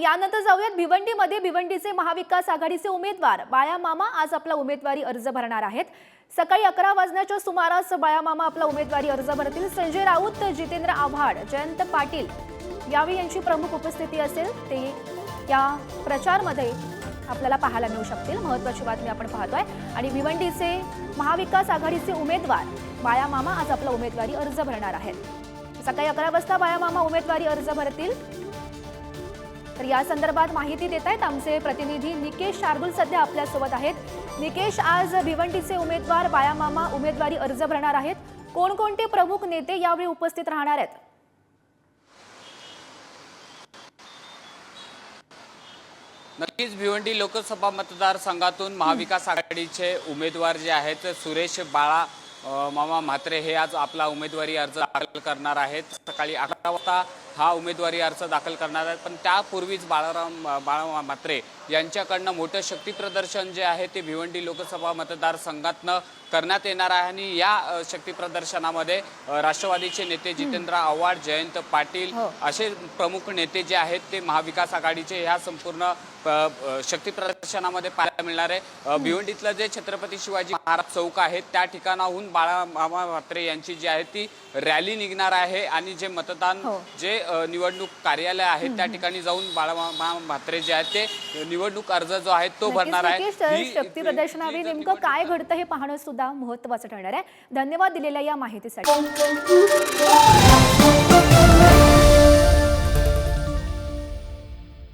यानंतर जाऊयात. भिवंडीमध्ये भिवंडीचे महाविकास आघाडीचे उमेदवार बाळामामा आज आपला उमेदवारी अर्ज भरणार आहेत. सकाळी अकरा वाजण्याच्या सुमारास बाळामामा आपला उमेदवारी अर्ज भरतील. संजय राऊत जितेंद्र आव्हाड जयंत पाटील यावेळी यांची प्रमुख उपस्थिती असेल. ते या प्रचारमध्ये आपल्याला पाहायला मिळू शकतील. महत्वाची बातमी आपण पाहतोय. आणि भिवंडीचे महाविकास आघाडीचे उमेदवार बाळामामा आज आपला उमेदवारी अर्ज भरणार आहेत. सकाळी अकरा वाजता बाळामामा उमेदवारी अर्ज भरतील. तर या संदर्भात माहिती देत आहेत आमचे प्रतिनिधी निकेश शार्दुल सध्या आपल्यासोबत आहेत. निकेश आज भिवंडीचे उमेदवार बायामामा उमेदवारी अर्ज भरणार आहेत. कोणकोणते प्रमुख नेते यावेळी उपस्थित राहणार आहेत? नक्कीच भिवंडी लोकसभा मतदारसंघातून महाविकास आघाडीचे उमेदवार जे आहेत सुरेश बाळा मामा म्हात्रे हे आज आपला उमेदवारी अर्ज दाखल करणार आहेत. सकाळी अकरा वाजता हा उमेदवारी अर्ज दाखल करणार आहेत. पण त्यापूर्वीच बाळाराम बाळा म्हात्रे यांच्याकडनं मोठं शक्ती प्रदर्शन जे आहे ते भिवंडी लोकसभा मतदारसंघातनं करण्यात येणार आहे. आणि या अ, शक्ती प्रदर्शनामध्ये अ, राष्ट्रवादीचे नेते जितेंद्र आव्हाड जयंत पाटील हो. असे प्रमुख नेते जे आहेत ते महाविकास आघाडीचे ह्या संपूर्ण शक्ती प्रदर्शनामध्ये पाहायला मिळणार आहे. भिवंडीतलं जे छत्रपती शिवाजी महाराज चौक आहे त्या ठिकाणाहून बाळा मामा म्हात्रे यांची जी आहे ती रॅली निघणार आहे. आणि जे मतदान हो. जे निवडणूक कार्यालय आहे त्या ठिकाणी जाऊन बाळा मामा म्हात्रे जे आहेत ते निवडणूक अर्ज जो आहे तो भरणार आहे. ही- शक्ती प्रदर्शनावेळी जर नेमकं काय घडतं हे पाहणं सुद्धा महत्वाचं ठरणार आहे. धन्यवाद दिलेल्या या माहितीसाठी.